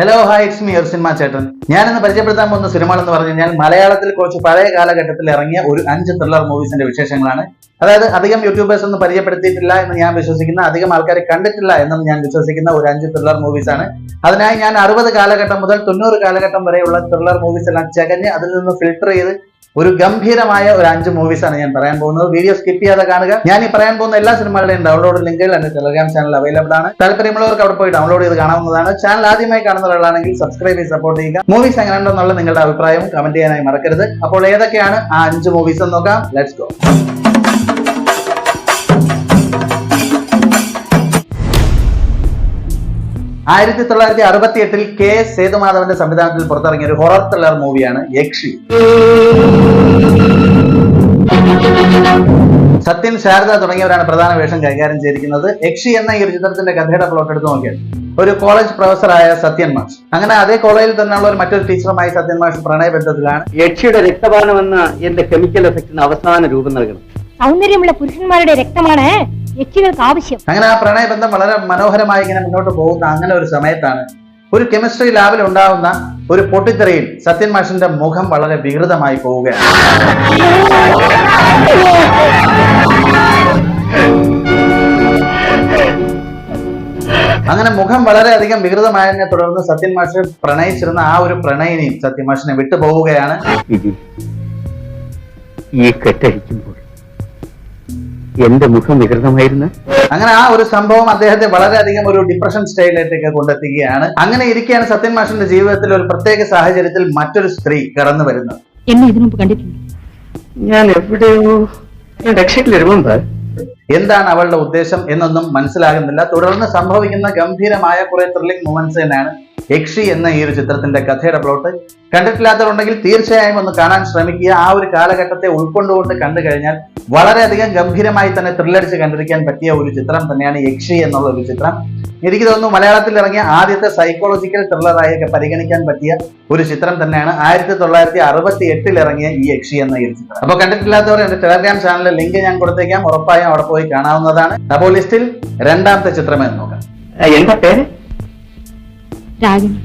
Hello hi it's me cinema ചേട്ടൻ ഇന്ന് പരിചയപ്പെടുത്താൻ പോകുന്ന സിനിമകൾ എന്ന് പറഞ്ഞു കഴിഞ്ഞാൽ മലയാളത്തിൽ കുറച്ച് പഴയ കാലഘട്ടത്തിൽ ഇറങ്ങിയ ഒരു അഞ്ച് ത്രില്ലർ മൂവീസിന്റെ വിശേഷങ്ങളാണ്. അതായത് അധികം യൂട്യൂബേഴ്സ് ഒന്നും പരിചയപ്പെടുത്തിയിട്ടില്ല എന്ന് ഞാൻ വിശ്വസിക്കുന്ന അധികം ആൾക്കാർ കണ്ടിട്ടില്ല എന്നും ഞാൻ വിശ്വസിക്കുന്ന ഒരു അഞ്ച് ത്രില്ലർ മൂവീസ് ആണ്. അതിനായി ഞാൻ അറുപത് കാലഘട്ടം മുതൽ തൊണ്ണൂറ് കാലഘട്ടം വരെയുള്ള ത്രില്ലർ മൂവീസ് എല്ലാം ചകഞ്ഞ് അതിൽ നിന്ന് ഫിൽട്ടർ ചെയ്ത് ഒരു ഗംഭീരമായ ഒരു അഞ്ച് മൂവീസ് ആണ് ഞാൻ പറയാൻ പോകുന്നത്. വീഡിയോ സ്കിപ്പ് ചെയ്യാതെ കാണുക. ഞാൻ ഈ പറയാൻ പോകുന്ന എല്ലാ സിനിമകളുടെയും ഡൗൺലോഡ് ലിങ്കുകൾ എന്റെ ടെലഗ്രാം ചാനൽ അവൈലബിൾ ആണ്. താല്പര്യമുള്ളവർക്ക് അവിടെ പോയി ഡൗൺലോഡ് ചെയ്ത് കാണാവുന്നതാണ്. ചാനൽ ആദ്യമായി കാണുന്ന ഒരാളാണെങ്കിൽ സബ്സ്ക്രൈബ് ചെയ്ത് സപ്പോർട്ട് ചെയ്യുക. മൂവീസ് എങ്ങനെയുണ്ടെന്നുള്ള നിങ്ങളുടെ അഭിപ്രായം കമന്റ് ചെയ്യാനായി മറക്കരുത്. അപ്പോൾ ഏതൊക്കെയാണ് ആ അഞ്ച് മൂവീസ് എന്ന് നോക്കാം. ലെറ്റ്സ് ഗോ ആയിരത്തി തൊള്ളായിരത്തി അറുപത്തി എട്ടിൽ കെ എസ് സേതുമാധവന്റെ സംവിധാനത്തിൽ പുറത്തിറങ്ങിയ ഒരു ഹൊറർ ത്രില്ലർ മൂവിയാണ് യക്ഷി. സത്യൻ ശാരദ തുടങ്ങിയവരാണ് പ്രധാന വേഷം കൈകാര്യം ചെയ്തിരിക്കുന്നത്. യക്ഷി എന്ന ഈ ഒരു ചിത്രത്തിന്റെ കഥയുടെ പ്ലോട്ട് എടുത്തു നോക്കിയാൽ ഒരു കോളേജ് പ്രൊഫസറായ സത്യൻ മാഷ്. അങ്ങനെ അതേ കോളേജിൽ തന്നെയുള്ള ഒരു മറ്റൊരു ടീച്ചറുമായി സത്യൻ മാഷ് പ്രണയബന്ധത്തിലാണ് യക്ഷിയുടെ രക്തപാനം എന്ന എന്റെ കെമിക്കൽ എഫക്റ്റിന് അവസാന രൂപം നൽകണം. സൗന്ദര്യമുള്ള പുരുഷന്മാരുടെ രക്തമാണ്. യക്ഷികൾക്ക് ആവശ്യം അങ്ങനെ ആ പ്രണയബന്ധം വളരെ മനോഹരമായി ഇങ്ങനെ മുന്നോട്ട് പോകുന്ന അങ്ങനെ ഒരു സമയത്താണ്. ഒരു കെമിസ്ട്രി ലാബിൽ ഉണ്ടാവുന്ന ഒരു പൊട്ടിത്തെറിയിൽ സത്യൻ മാഷിന്റെ മുഖം വളരെ വികൃതമായി പോവുകയാണ്. അങ്ങനെ മുഖം വളരെയധികം വികൃതമായതിനെ തുടർന്ന് സത്യൻ മാഷ് പ്രണയിച്ചിരുന്ന ആ ഒരു പ്രണയിനെയും സത്യൻ മാഷിനെ വിട്ടുപോവുകയാണ്. ഈ കെട്ടഴിക്കുമ്പോൾ എന്റെ മുഖം വികൃതമായിരുന്നു. അങ്ങനെ ആ ഒരു സംഭവം അദ്ദേഹത്തെ വളരെയധികം ഒരു ഡിപ്രഷൻ സ്റ്റൈലിലേക്ക് കൊണ്ടെത്തിക്കുകയാണ്. അങ്ങനെ ഇരിക്കുകയാണ് സത്യൻ മാഷിന്റെ ജീവിതത്തിൽ ഒരു പ്രത്യേക സാഹചര്യത്തിൽ മറ്റൊരു സ്ത്രീ കടന്നു വരുന്നത്. എന്നെ ഇതിനു കണ്ടിട്ടുണ്ട് ഞാൻ എവിടെയോ ഞാൻ എന്താണ് അവളുടെ ഉദ്ദേശം എന്നൊന്നും മനസ്സിലാകുന്നില്ല. തുടർന്ന് സംഭവിക്കുന്ന ഗംഭീരമായ കുറെ ത്രില്ലിംഗ് മൂമെന്റ്സ് തന്നെയാണ് യക്ഷി എന്ന ഈ ഒരു ചിത്രത്തിന്റെ കഥയുടെ പ്ലോട്ട് കണ്ടിട്ടില്ലാത്തവരുണ്ടെങ്കിൽ തീർച്ചയായും ഒന്ന് കാണാൻ ശ്രമിക്കുക. ആ ഒരു കാലഘട്ടത്തെ ഉൾക്കൊണ്ടുകൊണ്ട് കണ്ടു കഴിഞ്ഞാൽ വളരെയധികം ഗംഭീരമായി തന്നെ ത്രില്ലടിച്ച് കണ്ടിരിക്കാൻ പറ്റിയ ഒരു ചിത്രം തന്നെയാണ് യക്ഷി എന്നുള്ള ഒരു ചിത്രം. എനിക്ക് തോന്നുന്നു മലയാളത്തിൽ ഇറങ്ങിയ ആദ്യത്തെ സൈക്കോളജിക്കൽ ത്രില്ലറായി ഒക്കെ പരിഗണിക്കാൻ പറ്റിയ ഒരു ചിത്രം തന്നെയാണ്. ആയിരത്തി തൊള്ളായിരത്തി അറുപത്തി എട്ടിൽ ഇറങ്ങിയ ഈ യക്ഷി എന്ന ഈ ചിത്രം. അപ്പൊ കണ്ടിട്ടില്ലാത്തവർ എന്റെ ടെലഗ്രാം ചാനലിലെ ലിങ്ക് ഞാൻ കൊടുത്തേക്കാം. ഉറപ്പായും അവിടെ പോയി കാണാവുന്നതാണ്. അപ്പോൾ ലിസ്റ്റിൽ രണ്ടാമത്തെ ചിത്രം എന്ന് നോക്കാം. എന്താ പേര്? രാഗിണി.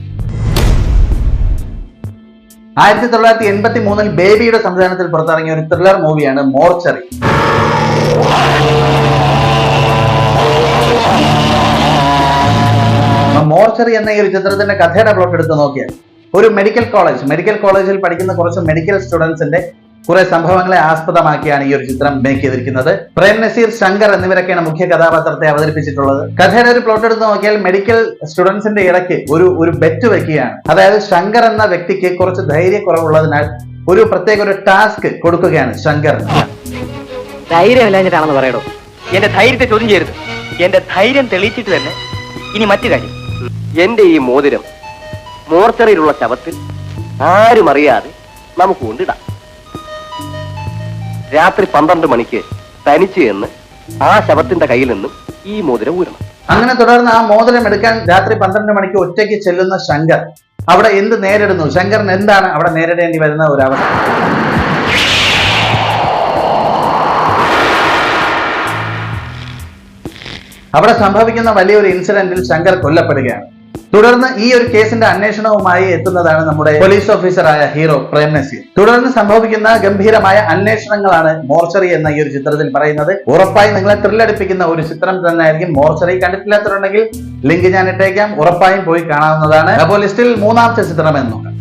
ആയിരത്തി തൊള്ളായിരത്തി എൺപത്തി മൂന്നിൽ ബേബിയുടെ സംവിധാനത്തിൽ പുറത്തിറങ്ങിയ ഒരു ത്രില്ലർ മൂവിയാണ് മോർച്ചറി. മോർച്ചറി എന്ന ഈ ഒരു ചിത്രത്തിന്റെ കഥയുടെ പ്ലോട്ട് എടുത്ത് നോക്കിയാൽ ഒരു മെഡിക്കൽ കോളേജ് മെഡിക്കൽ കോളേജിൽ പഠിക്കുന്ന കുറച്ച് മെഡിക്കൽ സ്റ്റുഡൻസിന്റെ കുറെ സംഭവങ്ങളെ ആസ്പദമാക്കിയാണ് ഈ ഒരു ചിത്രം മേക്ക് ചെയ്തിരിക്കുന്നത്. പ്രേം നസീർ ശങ്കർ എന്നിവരൊക്കെയാണ് മുഖ്യ കഥാപാത്രത്തെ അവതരിപ്പിച്ചിട്ടുള്ളത്. കഥയുടെ ഒരു പ്ലോട്ട് എടുത്ത് നോക്കിയാൽ മെഡിക്കൽ സ്റ്റുഡൻസിന്റെ ഇടയ്ക്ക് ഒരു ഒരു ബെറ്റ് വെക്കുകയാണ്. അതായത് ശങ്കർ എന്ന വ്യക്തിക്ക് കുറച്ച് ധൈര്യക്കുറവുള്ളതിനാൽ ഒരു പ്രത്യേക ഒരു ടാസ്ക് കൊടുക്കുകയാണ് ശങ്കർ. ധൈര്യമില്ലാഞ്ഞിട്ടാണെന്ന് പറയടോ. എന്റെ ധൈര്യത്തെ ചോദ്യം ചെയ്യരുത്. എന്റെ ധൈര്യം തെളിയിച്ചിട്ട് തന്നെ ഇനി മറ്റു കാര്യം. എന്റെ ഈ മോതിരം മോർച്ചറിയിലുള്ള ശവത്തിൽ ആരും അറിയാതെ നമുക്ക് കൊണ്ടിടാം. രാത്രി പന്ത്രണ്ട് മണിക്ക് തനിച്ച് എന്ന് ആ ശവത്തിന്റെ കയ്യിൽ നിന്നും ഈ മോതിരം ഊരണം. അങ്ങനെ തുടർന്ന് ആ മോതിരം എടുക്കാൻ രാത്രി പന്ത്രണ്ട് മണിക്ക് ഒറ്റയ്ക്ക് ചെല്ലുന്ന ശങ്കർ അവിടെ എന്ത് നേരിടുന്നു? ശങ്കറിന് എന്താണ് അവിടെ നേരിടേണ്ടി വരുന്ന ഒരു അവസ്ഥ? അവിടെ സംഭവിക്കുന്ന വലിയൊരു ഇൻസിഡന്റിൽ ശങ്കർ കൊല്ലപ്പെടുകയാണ്. തുടർന്ന് ഈ ഒരു കേസിന്റെ അന്വേഷണവുമായി എത്തുന്നതാണ് നമ്മുടെ പോലീസ് ഓഫീസറായ ഹീറോ പ്രേം നസീർ. തുടർന്ന് സംഭവിക്കുന്ന ഗംഭീരമായ അന്വേഷണങ്ങളാണ് മോർച്ചറി എന്ന ഈ ഒരു ചിത്രത്തിൽ പറയുന്നത്. ഉറപ്പായി നിങ്ങളെ ത്രില്ലടിപ്പിക്കുന്ന ഒരു ചിത്രം തന്നെയായിരിക്കും മോർച്ചറി. കണ്ടിട്ടില്ലാത്തവരുണ്ടെങ്കിൽ ലിങ്ക് ഞാൻ ഇട്ടേക്കാം. ഉറപ്പായും പോയി കാണാവുന്നതാണ്. അപ്പോൾ ലിസ്റ്റിൽ മൂന്നാമത്തെ ചിത്രം എന്ന് നോക്കാം.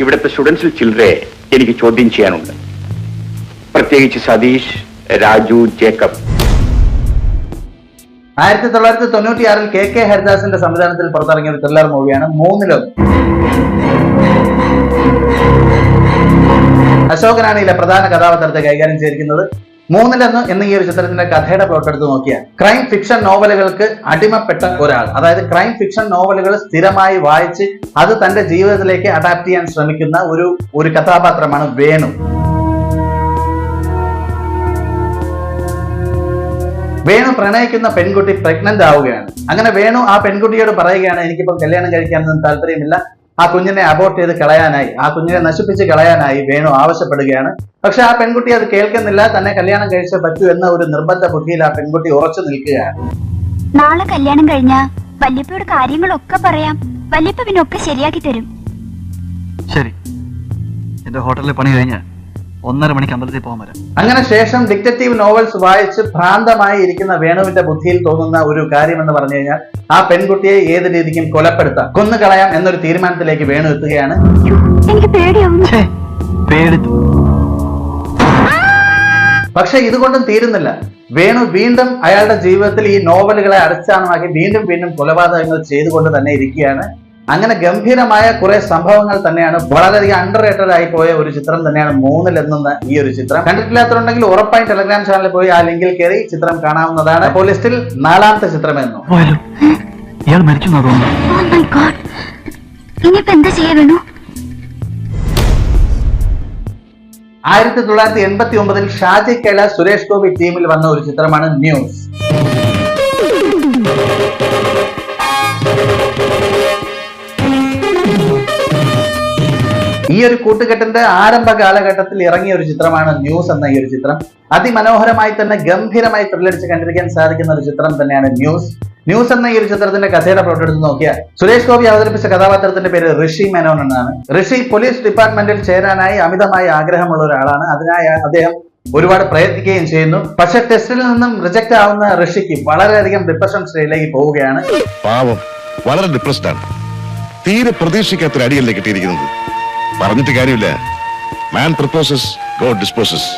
ഇവിടുത്തെ സ്റ്റുഡൻസിൽ ചിലരെ എനിക്ക് ചോദ്യം ചെയ്യാനുണ്ട്. പ്രത്യേകിച്ച് സതീഷ് രാജു ജേക്കബ്. ആയിരത്തി തൊള്ളായിരത്തി തൊണ്ണൂറ്റി ആറിൽ കെ കെ ഹരിദാസിന്റെ സംവിധാനത്തിൽ പുറത്തിറങ്ങിയ ഒരു ത്രില്ലർ മൂവിയാണ് മൂന്നിലൊന്ന്. അശോകനാണ് ഇതിലെ പ്രധാന കഥാപാത്രത്തെ കൈകാര്യം ചെയ്തിരിക്കുന്നത് മൂന്നിലൊന്ന് എന്ന ഈ ഒരു ചിത്രത്തിന്റെ കഥയുടെ പ്ലോട്ട് എടുത്ത് നോക്കിയാൽ ക്രൈം ഫിക്ഷൻ നോവലുകൾക്ക് അടിമപ്പെട്ട ഒരാൾ അതായത് ക്രൈം ഫിക്ഷൻ നോവലുകൾ സ്ഥിരമായി വായിച്ച് അത് തന്റെ ജീവിതത്തിലേക്ക് അഡാപ്റ്റ് ചെയ്യാൻ ശ്രമിക്കുന്ന ഒരു ഒരു കഥാപാത്രമാണ് വേണു. വേണു പ്രണയിക്കുന്ന പെൺകുട്ടി പ്രഗ്നന്റ് ആവുകയാണ്. അങ്ങനെ വേണു ആ പെൺകുട്ടിയോട് പറയുകയാണ് എനിക്കിപ്പോൾ കല്യാണം കഴിക്കാനൊന്നും താല്പര്യമില്ല. ആ കുഞ്ഞിനെ അബോർട്ട് ചെയ്ത് കളയാനായി. ആ കുഞ്ഞിനെ നശിപ്പിച്ച് കളയാനായി വേണു ആവശ്യപ്പെടുകയാണ്. പക്ഷെ ആ പെൺകുട്ടി അത് കേൾക്കുന്നില്ല. തന്നെ കല്യാണം കഴിച്ചേ പറ്റൂ എന്ന ഒരു നിർബന്ധ ബുദ്ധിയിൽ ആ പെൺകുട്ടി ഉറച്ചു നിൽക്കുകയാണ്. നാളെ കല്യാണം കഴിഞ്ഞ വല്യപ്പയോട് കാര്യങ്ങളൊക്കെ പറയാം. വല്യപ്പ പിന്നെ ഒക്കെ ശരിയാക്കി തരും. ശരി. എന്റെ ഹോട്ടലിൽ പണി കഴിഞ്ഞ് ഒന്നര മണിക്ക് അമ്പലത്തിൽ പോകാൻ വരാം. അങ്ങനെ ശേഷം ഡിറ്റക്റ്റീവ് നോവൽസ് വായിച്ച് ഭ്രാന്തമായി ഇരിക്കുന്ന വേണുവിന്റെ ബുദ്ധിയിൽ തോന്നുന്ന ഒരു കാര്യം എന്ന് പറഞ്ഞു കഴിഞ്ഞാൽ ആ പെൺകുട്ടിയെ ഏത് രീതിക്കും കൊലപ്പെടുത്താം കൊന്നുകളയാം എന്നൊരു തീരുമാനത്തിലേക്ക് വേണു എത്തുകയാണ്. എനിക്ക് പേടിയാവുന്നു. പക്ഷെ ഇതുകൊണ്ടും തീരുന്നില്ല. വേണു വീണ്ടും അയാളുടെ ജീവിതത്തിൽ ഈ നോവലുകളെ അടിസ്ഥാനമാക്കി വീണ്ടും വീണ്ടും കൊലപാതകങ്ങൾ ചെയ്തുകൊണ്ട് തന്നെ ഇരിക്കുകയാണ്. അങ്ങനെ ഗംഭീരമായ കുറെ സംഭവങ്ങൾ തന്നെയാണ് വളരെയധികം അണ്ടർ റേറ്റഡ് ആയി പോയ ഒരു ചിത്രം തന്നെയാണ് മൂന്നിൽ എന്നുന്ന ഈ ഒരു ചിത്രം. കണ്ടിട്ടില്ലാത്തതുണ്ടെങ്കിൽ ഉറപ്പായും ടെലഗ്രാം ചാനലിൽ പോയി ആ ലിങ്കിൽ കയറി ചിത്രം കാണാവുന്നതാണ്. അപ്പോൾ ലിസ്റ്റിൽ നാലാമത്തെ ചിത്രമെന്നു. എന്നു ഇയാൾ മരിച്ചു ഓ മൈ ഗോഡ് ഇനിയിപ്പോ എന്താ ചെയ്യാ വേണു? ആയിരത്തി തൊള്ളായിരത്തി എൺപത്തി ഒമ്പതിൽ ഷാജി കൈലാസ് സുരേഷ് ഗോപി ടീമിൽ വന്ന ഒരു ചിത്രമാണ് ന്യൂസ് ഈ ഒരു കൂട്ടുകെട്ടിന്റെ ആരംഭ കാലഘട്ടത്തിൽ ഇറങ്ങിയ ഒരു ചിത്രമാണ് ന്യൂസ് എന്ന ഈ ഒരു ചിത്രം. അതിമനോഹരമായി തന്നെ ഗംഭീരമായി ത്രില്ലടിച്ച് കണ്ടിരിക്കാൻ സാധിക്കുന്ന ഒരു ചിത്രം തന്നെയാണ് ന്യൂസ്. ന്യൂസ് എന്ന ഈ ഒരു ചിത്രത്തിന്റെ കഥയുടെ പ്ലോട്ട് നോക്കിയാൽ സുരേഷ് ഗോപി അവതരിപ്പിച്ച കഥാപാത്രത്തിന്റെ പേര് ഋഷി മേനോൻ എന്നാണ്. ഋഷി പോലീസ് ഡിപ്പാർട്ട്മെന്റിൽ ചേരാനായി അമിതമായ ആഗ്രഹമുള്ള ഒരാളാണ്. അതിനായി അദ്ദേഹം ഒരുപാട് പ്രയത്നിക്കുകയും ചെയ്യുന്നു. പക്ഷെ ടെസ്റ്റിൽ നിന്നും റിജക്ട് ആവുന്ന ഋഷിക്ക് വളരെയധികം ഡിപ്രഷൻ സ്റ്റേജിലേക്ക് പോവുകയാണ്. പാവം. വളരെ ഡിപ്രസ്ഡ് ആണ്. തീരെ പ്രതീക്ഷിക്കാത്തൊരു അടിയല്ലേ കിട്ടിയിരിക്കുന്നത്. പറഞ്ഞിട്ട് കാര്യമില്ല. മാൻ പ്രപ്പോസസ് ഗോഡ് ഡിസ്പോസസ്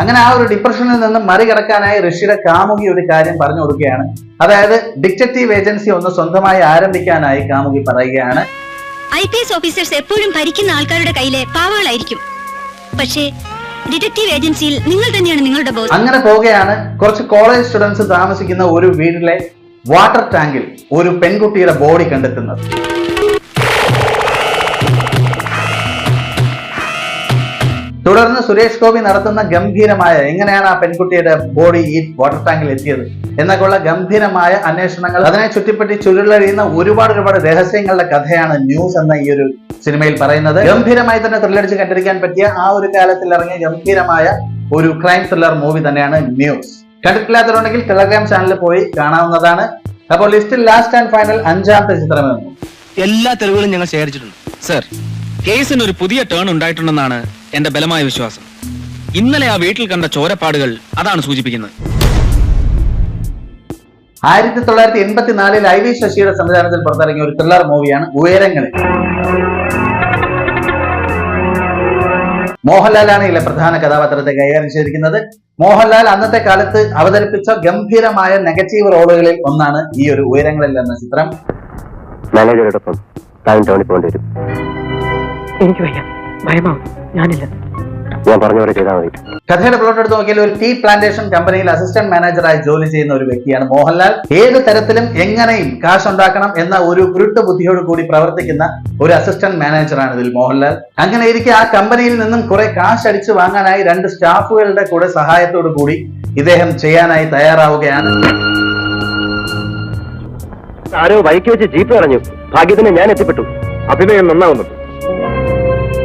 അങ്ങനെ ആ ഒരു ഡിപ്രഷനിൽ നിന്നും മറികടക്കാനായി ഋഷിയുടെ കാമുകി ഒരു കാര്യം പറഞ്ഞു കൊടുക്കുകയാണ്. അതായത് ഡിറ്റക്റ്റീവ് ഏജൻസി ഒന്ന് സ്വന്തമായി ആരംഭിക്കാനായി കാമുകി പറയുകയാണ്. ഐ പി എസ് ഓഫീസേഴ്സ് എപ്പോഴും ഭരിക്കുന്ന ആൾക്കാരുടെ കയ്യിലെ പാവകളായിരിക്കും പക്ഷേ ഡിറ്റക്റ്റീവ് ഏജൻസിയിൽ നിങ്ങൾ തന്നെയാണ് നിങ്ങളുടെ ബോസ്. അങ്ങനെ പോവുകയാണ്. കുറച്ച് കോളേജ് സ്റ്റുഡൻസ് താമസിക്കുന്ന ഒരു വീട്ടിലെ വാട്ടർ ടാങ്കിൽ ഒരു പെൺകുട്ടിയുടെ ബോഡി കണ്ടെത്തുന്നത്. തുടർന്ന് സുരേഷ് ഗോപി നടത്തുന്ന ഗംഭീരമായ എങ്ങനെയാണ് ആ പെൺകുട്ടിയുടെ ബോഡി ഈ വാട്ടർ ടാങ്കിൽ എത്തിയത് എന്നൊക്കെയുള്ള ഗംഭീരമായ അന്വേഷണങ്ങൾ അതിനെ ചുറ്റിപ്പറ്റി ചുരുളഴിയുന്ന ഒരുപാട് ഒരുപാട് രഹസ്യങ്ങളുടെ കഥയാണ് ന്യൂസ് എന്ന ഈ ഒരു സിനിമയിൽ പറയുന്നത്. ഗംഭീരമായി തന്നെ ത്രില്ലടിച്ച് കണ്ടിരിക്കാൻ പറ്റിയ ആ ഒരു കാലത്തിൽ ഇറങ്ങിയ ഗംഭീരമായ ഒരു ക്രൈം ത്രില്ലർ മൂവി തന്നെയാണ് ന്യൂസ്. കണ്ടിട്ടില്ലാത്തവരുണ്ടെങ്കിൽ ടെലഗ്രാം ചാനലിൽ പോയി കാണാവുന്നതാണ്. അപ്പോൾ ലിസ്റ്റിൽ ലാസ്റ്റ് ആൻഡ് ഫൈനൽ അഞ്ചാമത്തെ ചിത്രമെന്ന് എല്ലാ തെളിവുകളും ഞങ്ങൾ ശേഖരിച്ചിട്ടുണ്ട്. സർ കേസിന് ഒരു പുതിയ ടേൺ ഉണ്ടായിട്ടുണ്ടെന്നാണ് എന്റെ ബലമായ വിശ്വാസം. ഇന്നലെ ആ വീട്ടിൽ കണ്ട ചോരപ്പാടുകൾ അതാണ് സൂചിപ്പിക്കുന്നത്. ആയിരത്തി തൊള്ളായിരത്തി എൺപത്തിനാലിൽ ഐ വി ശശിയുടെ സംവിധാനത്തിൽ പുറത്തിറങ്ങിയ ഒരു ത്രില്ലർ മൂവിയാണ് ഉയരങ്ങളിൽ. മോഹൻലാലാണ് ഇതിലെ പ്രധാന കഥാപാത്രത്തെ കൈകാര്യം ചെയ്തിരിക്കുന്നത്. മോഹൻലാൽ അന്നത്തെ കാലത്ത് അവതരിപ്പിച്ച ഗംഭീരമായ നെഗറ്റീവ് റോളുകളിൽ ഒന്നാണ് ഈ ഒരു ഉയരങ്ങളിൽ എന്ന ചിത്രം. മാനേജറോടൊപ്പം താൻ ടൗണിൽ പോകേണ്ടി വരും. എനിക്ക് വയ്യ. ഞാനില്ല. ഞാൻ ചെയ്താൽ മതി. കഥയുടെ പ്ലോട്ട് എടുത്ത് നോക്കിയാൽ ഒരു ടീ പ്ലാന്റേഷൻ കമ്പനിയിൽ അസിസ്റ്റന്റ് മാനേജറായി ജോലി ചെയ്യുന്ന ഒരു വ്യക്തിയാണ് മോഹൻലാൽ. ഏത് തരത്തിലും എങ്ങനെയും കാശ് ഉണ്ടാക്കണം എന്ന ഒരു കുരുട്ട് ബുദ്ധിയോട് കൂടി പ്രവർത്തിക്കുന്ന ഒരു അസിസ്റ്റന്റ് മാനേജറാണ് ഇതിൽ മോഹൻലാൽ. അങ്ങനെ ഇരിക്കെ ആ കമ്പനിയിൽ നിന്നും കുറെ കാശ് അടിച്ചു വാങ്ങാനായി രണ്ട് സ്റ്റാഫുകളുടെ കൂടെ സഹായത്തോടു കൂടി ഇദ്ദേഹം ചെയ്യാനായി തയ്യാറാവുകയാണ്. ആരോ ബൈക്ക് വെച്ച് ജീപ്പ് പറഞ്ഞു ഭാഗ്യത്തിന് ഞാൻ എത്തിപ്പെട്ടു. അഭിനയം നന്നാവുന്നുണ്ട്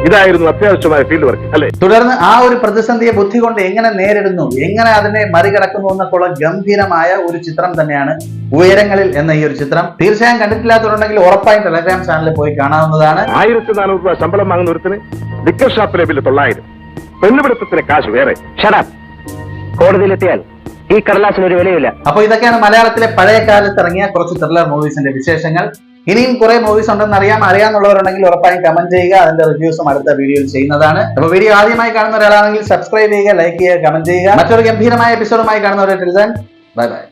ഇതായിരുന്നു അത്യാവശ്യമായ ഫീൽഡ് വർക്ക് അല്ലെ? തുടർന്ന് ആ ഒരു പ്രതിസന്ധിയെ ബുദ്ധി കൊണ്ട് എങ്ങനെ നേരിടുന്നു എങ്ങനെ അതിനെ മറികടക്കുന്നു എന്നൊക്കെയുള്ള ഗംഭീരമായ ഒരു ചിത്രം തന്നെയാണ് ഉയരങ്ങളിൽ എന്ന ഈ ഒരു ചിത്രം. തീർച്ചയായും കണ്ടിട്ടില്ലാത്തവരുണ്ടെങ്കിൽ ഉറപ്പായും ടെലഗ്രാം ചാനലിൽ പോയി കാണാവുന്നതാണ്. ആയിരത്തി നാനൂറ് രൂപ ശമ്പളം വാങ്ങുന്ന ഒരുത്തിന് ലിക്കർ ഷാപ്പിലെ ബില്ല് തൊള്ളായിരം. പെണ്ണുപിടുത്തത്തിന് കാശ് വേറെ. ഷടാപ്പ് കോടതിയിലെത്തിയാൽ ഈ കടലാസിന് ഒരു വിലയില്ല അപ്പൊ ഇതൊക്കെയാണ് മലയാളത്തിലെ പഴയ കാലത്ത് ഇറങ്ങിയ കുറച്ച് ത്രില്ലർ മൂവീസിന്റെ വിശേഷങ്ങൾ. ഇനിയും കുറെ മൂവീസ് ഉണ്ടെന്ന് അറിയാം. അറിയാന്നുള്ളവരുണ്ടെങ്കിൽ ഉറപ്പായും കമന്റ് ചെയ്യുക. അതിന്റെ റിവ്യൂസും അടുത്ത വീഡിയോയിൽ ചെയ്യുന്നതാണ്. അപ്പോൾ വീഡിയോ ആദ്യമായി കാണുന്ന ഒരാളാണെങ്കിൽ സബ്സ്ക്രൈബ് ചെയ്യുക ലൈക്ക് ചെയ്യുക കമന്റ് ചെയ്യുക. മറ്റൊരു ഗംഭീരമായ എപ്പിസോഡുമായി കാണുന്നവരെ ബൈ ബൈ